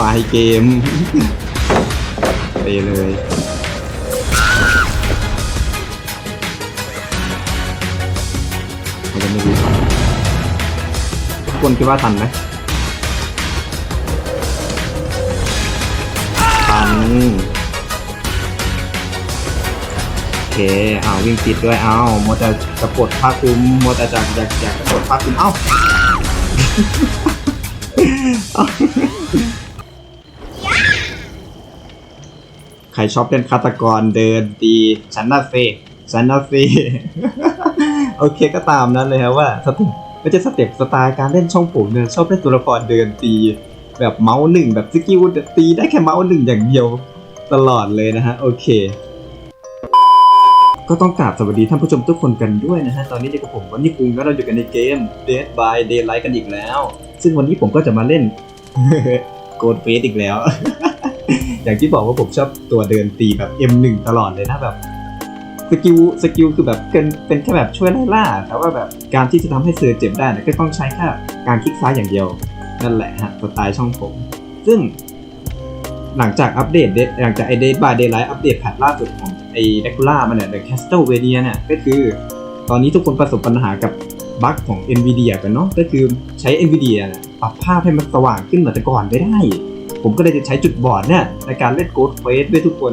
มาให้เกมไปเลยมันจะไม่รู้ทุกคนคิดว่าทันไหมทันโอเคเอาวิ่งติดด้วยเอาโมวแต่จะกดผ้าคลุมโมวแต่จะอยากอยากจะกดผ้าคลุมเอ้า รชอบเล่นฆาตกรเดินดีฉันน่าเฟฉันน่าเฟโอเคก็ตามนั้นเลยครับว่าสเต็ปไม่ใช่สเต็ปสไตล์การเล่นช่องผมเนี่ยชอบเล่นตัวละครเดินตีแบบเมาส์หนึ่งแบบสกิลตีได้แค่เมาส์หนึ่งอย่างเดียวตลอดเลยนะฮะโอเค ก็ต้องกราบสวัสดีท่านผู้ชมทุกคนกันด้วยนะฮะตอนนี้อยู่กับผมวันนี้คุงก็เราอยู่กันในเกม Dead by Daylight กันอีกแล้ว ซึ่งวันนี้ผมก็จะมาเล่นโกดเฟสอีกแล้ว อย่างที่บอกว่าผมชอบตัวเดินตีแบบ M1 ตลอดเลยนะแบบสกิลสกิลคือแบบเป็นเป็นแค่แบบช่วยไล่ล่าแต่ว่าแบบการที่จะทำให้เซอเจ็บได้เนยก็ต้องใช้แค่การคลิกซ้ายอย่างเดียว นั่นแหละฮะสไตล์ช่องผม ซึ่ง หลังจากอัปเดตหลังจากไอเดย์บายเดย์ไลท์อัปเดตแพทล่าสุดของไอเดคูล่ามันเนี่ย The Castlevania เนี่ยก็คือ ตอนนี้ทุกคนประสบปัญหากับบั๊กของ NVIDIA กันเนาะก็คือใช้ NVIDIA เนี่ยปรับภาพให้มันสว่างขึ้นเหมือนแต่ก่อนไม่ได้ผมก็เลยจะใช้จุดบอดเนี่ยในการเล่น Ghost Face ด้วยทุกคน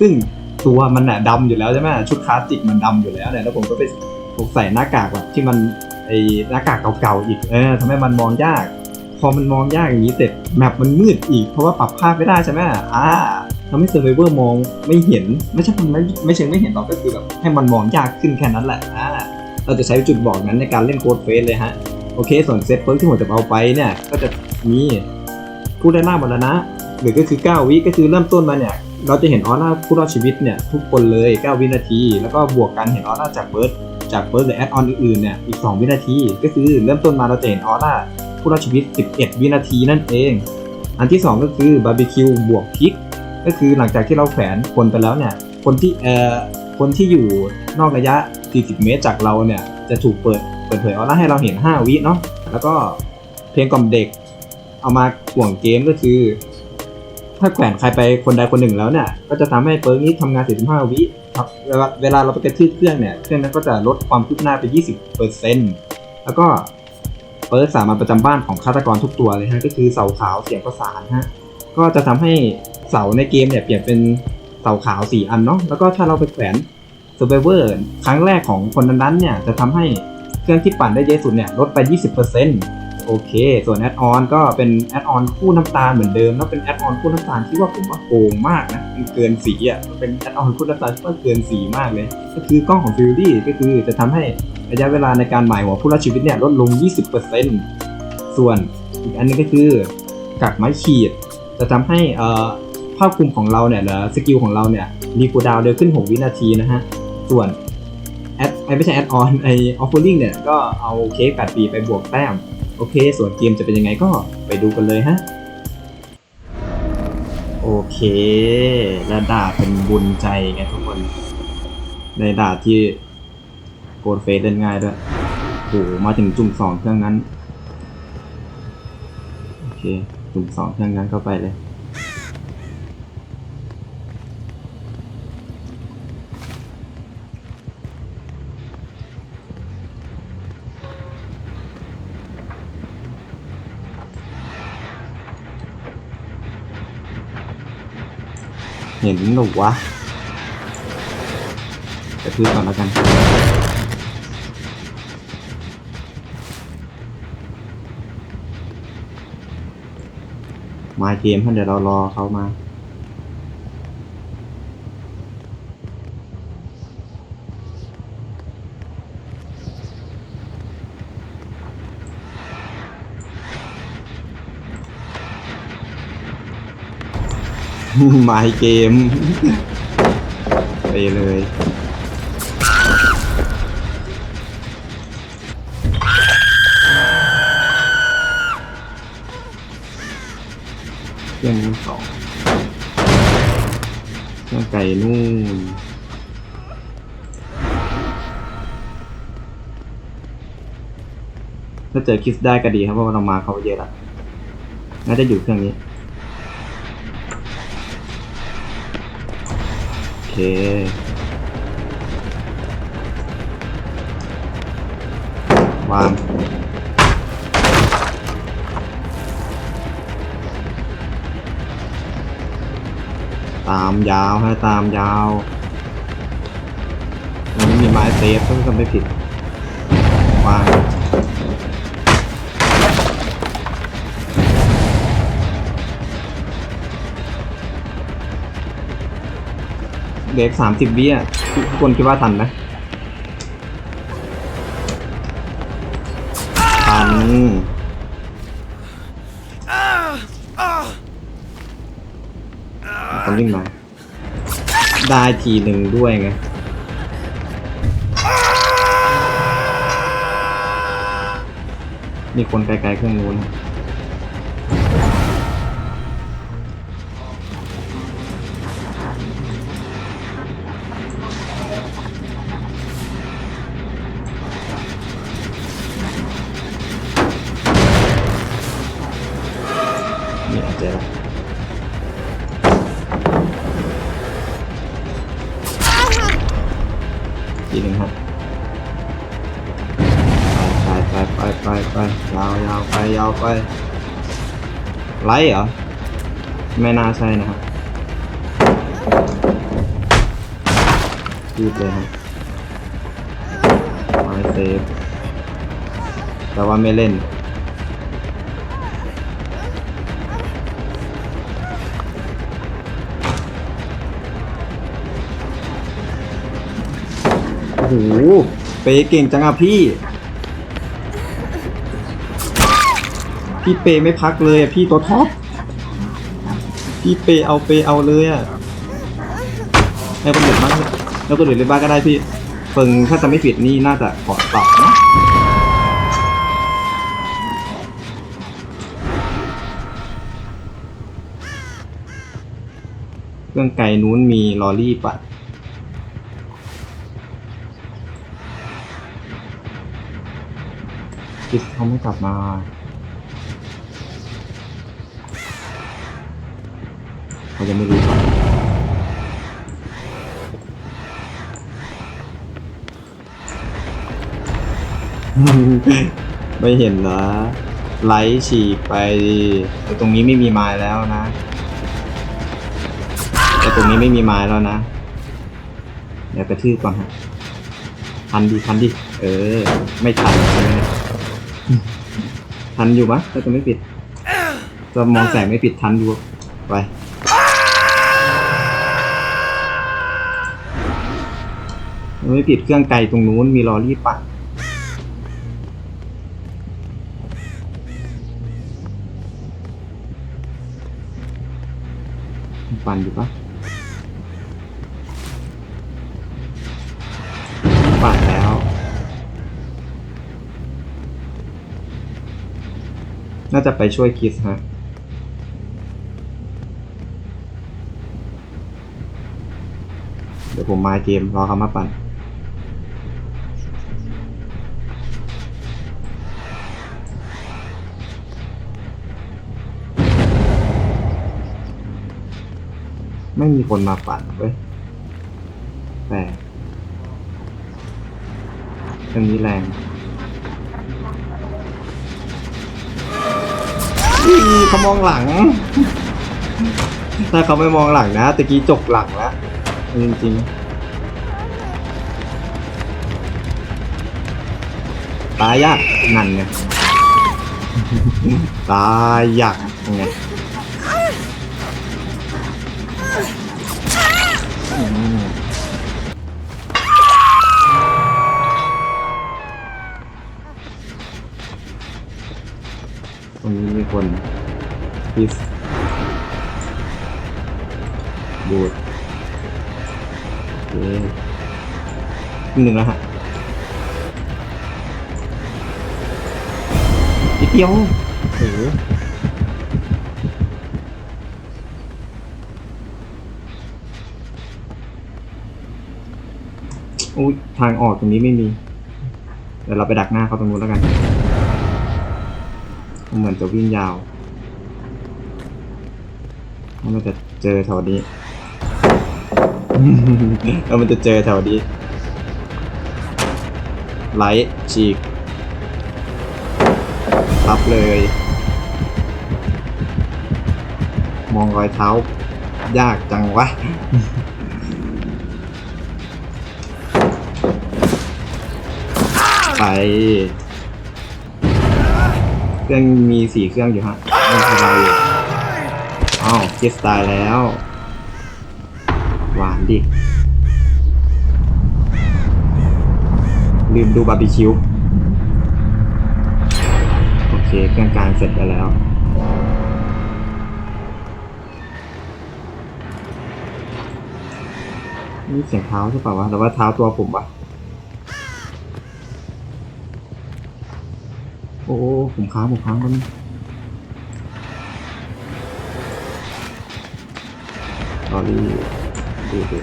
ซึ่งตัวมันอะดำอยู่แล้วใช่ไหมชุดคลาสสิกมันดำอยู่แล้วเนี่ยแล้วผมก็ไปใส่หน้ากากแบบที่มันไอหน้ากากเก่าๆอีกเออทำให้มันมองยาก พอมันมองยากอย่างนี้เสร็จแมปมันมืดอีกเพราะว่าปรับภาพไม่ได้ใช่ไหมอ่าทำให้เซอร์ไวเวอร์มองไม่เห็นไม่ใช่มันไม่ไม่เชิงไม่เห็นหรอกก็คือแบบให้มันมองยากขึ้นแค่นั้นแหละอ่าเราจะใช้จุดบอกนั้นในการเล่นโกดเฟสเลยฮะโอเคส่วนเซตเพิร์กที่ผมจะเอาไปเนี่ยก็จะมี ผู้ได้ล่าบรรณะ หรือก็คือ 9 วิก็คือเริ่มต้นมาเนี่ย เราจะเห็นออร่าผู้รอดชีวิตเนี่ยทุกคนเลย 9 วินาที แล้วก็บวกกันเห็นออร่าจากเบิร์ดจากเบิร์ดหรือแอดออนอื่นๆเนี่ยอีก 2 วินาที ก็คือเริ่มต้นมาเราจะเห็นออร่าผู้รอดชีวิต 11 วินาทีนั่นเอง อันที่ 2 ก็คือบาร์บีคิวบวกพริกก็คือหลังจากที่เราแขวนคนไปแล้วเนี่ยคนที่เอ่อคนที่อยู่นอกระยะ 40 เมตรจากเราเนี่ยจะถูกเปิดเปิดเผยออร่าให้เราเห็น 5 วิเนาะแล้วก็เพลงกล่อมเด็ก เอามาห่วงเกมก็คือ ถ้าแขวนใครไปคนใดคนหนึ่งแล้วเนี่ยก็จะทำให้เปิร์กนี้ทำงาน 45 วิครับเวลาเวลาเราไปกระทืบเครื่องเนี่ยเครื่องนั้นก็จะลดความคืบหน้าไป 20%แล้วก็เปิร์กสามัญประจำบ้านของฆาตกรทุกตัวเลยฮะก็คือเสาขาวเสียงประสานฮะก็จะทำให้เสาในเกมเนี่ยเปลี่ยนเป็นเสาขาว 4 อันเนาะแล้วก็ถ้าเราไปแขวน Survivor ครั้งแรกของคนนั้นๆเนี่ยจะทำให้เครื่องที่ปั่นได้เยอะสุดเนี่ยลดไป 20% โอเค ส่วนแอดออนก็เป็นแอดออนคู่น้ำตาลเหมือนเดิมแล้วเป็นแอดออนคู่น้ำตาลที่ว่าผมว่าโกงมากนะมันเกินสีอะเป็นแอดออนคู่น้ำตาลที่ว่าเกินสีมากเลย ก็คือกล้องของฟิลดี้ก็คือจะทำให้ระยะเวลาในการหมายหัวผู้รอดชีวิตเนี่ยลดลง 20%ส่วนอีกอันนึงก็คือกักไม้ขีด จะทำให้เอ่อภาพคุมของเราเนี่ยหรือสกิลของเราเนี่ยมีคูดาวเร็วขึ้น 6 วินาทีนะฮะ ส่วนแอดไม่ใช่แอดออนไอออฟเฟอร์ลิงเนี่ยก็เอาเค้ก8ปีไปบวกแต้ม โอเค ส่วนเกมจะเป็นยังไงก็ไปดูกันเลยฮะ โอเคและดาบเป็นบุญใจไงทุกคน ในดาบที่โกดเฟสเล่นง่ายด้วยโหมาถึงจุ่มสองเครื่องนั้น โอเค จุ่มสองเครื่องนั้นเข้าไปเลย เห็นหนูวะจะพื้นก่อนแล้วกัน มาเกมท่านเดี๋ยวเรารอเขามา มาเกม ไปเลยเครื่องสองเครื่องไก่นู่นถ้าเจอคิสได้ก็ดีครับเพราะว่าเรามาเขาเยอะละน่าจะอยู่เครื่องนี้ เควางตามยาวฮะตามยาวมันไม่มีไม้เซฟต้องทำไม่ผิดวาง เด็กสามสิบวิอะทุกคนคิดว่าทันไหมทันคนวิ่งมาได้ทีหนึ่งด้วยไงมีคนไกลๆเครื่องนู้น ไปไลท์เหรอ ไม่น่าใช่นะครับรีบเลยครับไม้เซฟแต่ว่าไม่เล่นโอ้โหเปเก่งจังอะพี่ พี่เปย์ไม่พักเลยอะพี่ตัวท็อปพี่เปย์เอาเปย์เอาเลยอะให้คนอื่นบ้างแล้วคนอื่นเล่นบ้างก็ได้พี่เฟิงถ้าจะไม่ผิดนี่น่าจะขอตอบนะเครื่องไก่นู้นมีลอรี่ปัดคิดเขาไม่กลับมา เขาจะไม่รู้ไม่เห็นนะไลท์ฉีกไปตรงนี้ไม่มีไม้แล้วนะ แต่ตรงนี้ไม่มีไม้แล้วนะ เดี๋ยวกระทืบก่อนฮะทันดิทันดิเออ ไม่ทันใช่ไหมทันอยู่ปะถ้าจะไม่ปิดจะมองแสงไม่ปิดทันอยู่ไป ไม่ปิดเครื่องไกลตรงนู้นมีลอรี่ปัดปั่นอยู่ปะปั่นแล้วน่าจะไปช่วยคิสฮะเดี๋ยวผมมาเกมรอเขามาปั่น ไม่มีคนมาปั่นเว้ยแต่เครื่องนี้แรงอีเขามองหลัง ถ้าเขาไม่มองหลังนะตะกี้จกหลังแล้วจริงๆตายยากนั่นไงตายยากไง คนพิสบูดโอเคหนึ่งแล้วฮะนิดเดียวโอ้โหอุ้ยทางออกตรงนี้ไม่มี เดี๋ยวเราไปดักหน้าเขาตรงนู้นแล้วกัน เหมือนจะวิ่งยาวน่าจะเจอแถวนี้ แล้วมันจะเจอแถวนี้ ไลท์ฉีกทับเลย มองรอยเท้า ยากจังวะไป เครื่องมีสี่เครื่องอยู่ฮะไม่เป็นไรอยู่อ้าวเกสตายแล้ว หวานดิ ลืมดูบาร์บีคิว โอเค เครื่องกางเสร็จไปแล้วนี่เสียงเท้าใช่ป่าวะหรือว่าเท้าตัวผมวะ โอ้ผมค้างผมค้างมันสอรี่ดูดู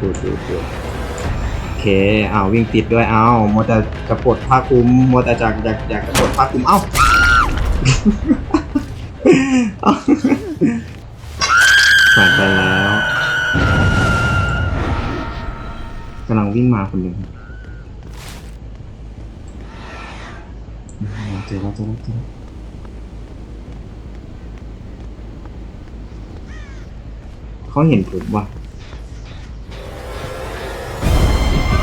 ดูดูดูโอเคอ้าววิ่งติดด้วยอ้าวมัวแต่จะปลดผ้าคลุมมัวแต่จะอยากอยากจะปลดผ้าคลุมเอ้าผ่านไปแล้วกำลังวิ่งมาคนหนึ่ง เจอแล้วเจอแล้วเขาเห็นผมว่ะ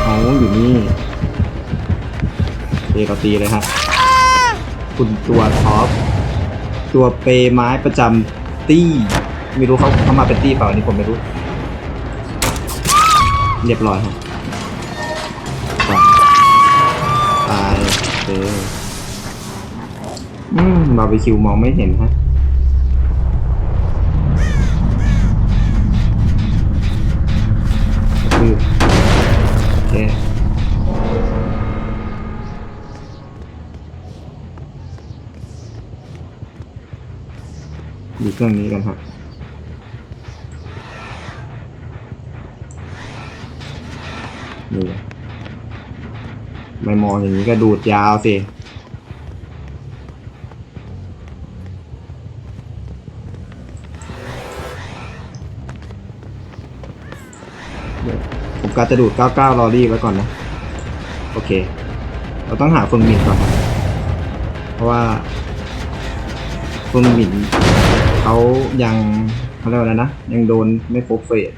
เขาอยู่นี่เตะตีเลยครับ คุณตัวท็อป ตัวเปไม้ประจำตี้ ไม่รู้เขาเขามาเป็นตี้เปล่าอันนี่ผมไม่รู้ เรียบร้อยครับตายเจอ อืมบาร์บีคิวมองไม่เห็นฮะคือโอเคดูเครื่องนี้กันฮะนี่ไม่มองอย่างนี้ก็ดูดยาวสิ ผมกาจะดูด 99 ลอรี่ไว้ก่อนนะ โอเค เราต้องหาเฟิงหมินก่อน เพราะว่าเฟิงหมินเขายังเขาเรียกว่าอะไรนะ ยังโดนไม่ครบเฟส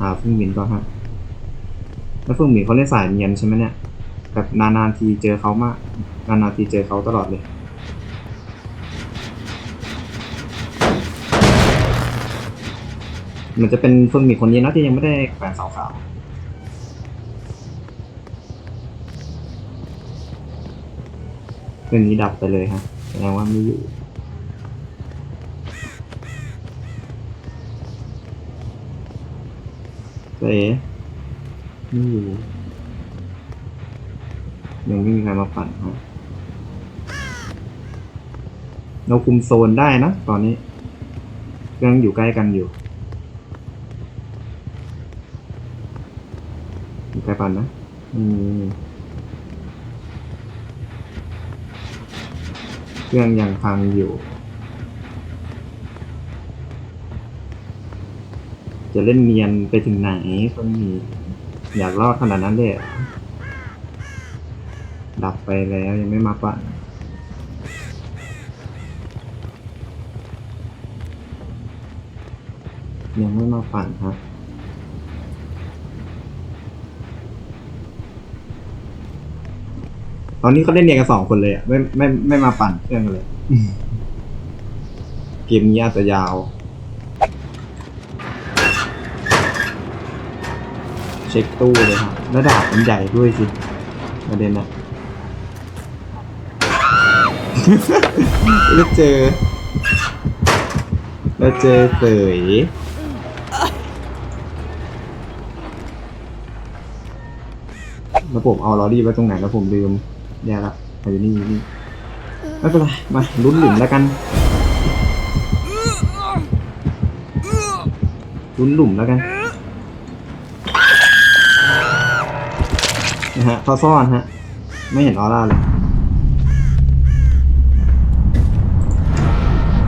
หาเฟิงหมินก่อนครับแล้วเฟิงหมินเขาเล่นสายเนียนใช่ไหมเนี่ยแบบนานๆทีเจอเขามาก นานๆทีเจอเขาตลอดเลย มันจะเป็นเฟิงมีคนนี้นะที่ยังไม่ได้แขวนเสาขาวเรื่องนี้ดับไปเลยฮะแสดงว่าไม่อยู่เจ๊ไม่อยู่ยังไม่มีใครมาปั่นฮะเราคุมโซนได้นะ ตอนนี้เครื่องอยู่ใกล้กันอยู่ มีใครปั่นนะ อืมเครื่องยังพังอยู่ จะเล่นเนียนไปถึงไหนคนนี้อยากรอดขนาดนั้นเลยดับไปแล้วยังไม่มาปั่นยังไม่มาปั่นครับ ตอนนี้เขาเล่นเนียนกันสองคนเลยอะไม่ไม่ไม่มาปั่นเครื่องกันเลยเกมนี้อาจจะยาว เช็คตู้เลยครับแล้วดาบมันใหญ่ด้วยสิประเด็นนะแล้วเจอแล้วเจอเสยแล้วผมเอาลอรี่ไว้ตรงไหนแล้วผมลืม ไแย่ละอยู่นี่อยู่นี่ไม่เป็นไรมาลุ้นหลุมแล้วกันลุ้นหลุมแล้วกันนะฮะขาซ่อนฮะ ไม่เห็นออร่าเลย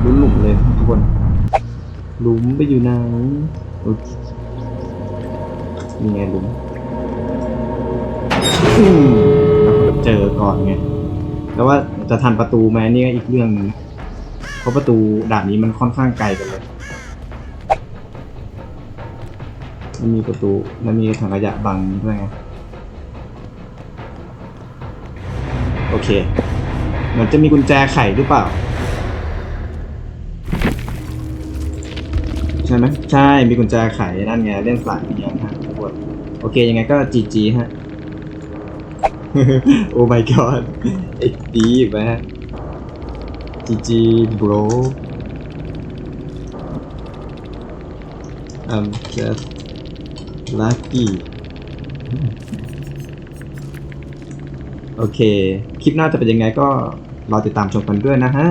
ลุ้นหลุมเลยทุกคนหลุมไปอยู่ไหนนี่ไงหลุมอืม เจอก่อนไงแล้วว่าจะทันประตูไหมนี่ก็อีกเรื่องหนึงเพราะประตูด่านนี้มันค่อนข้างไกลกันเลย มันมีประตูมันมีถังขยะบังด้วยไงโอเค เหมือนจะมีกุญแจไขหรือเปล่า ใช่ไหมใช่มีกุญแจไขนั่นไงเล่นสายเนียนฮะทุกคนโอเคยังไงก็จีจีฮะ โอ้ my god เอ็กดีอีกไหมฮะจีจีบร I'm just lucky โอเค คลิปหน้าจะเป็นยังไงก็รอติดตามชมกันด้วยนะฮะ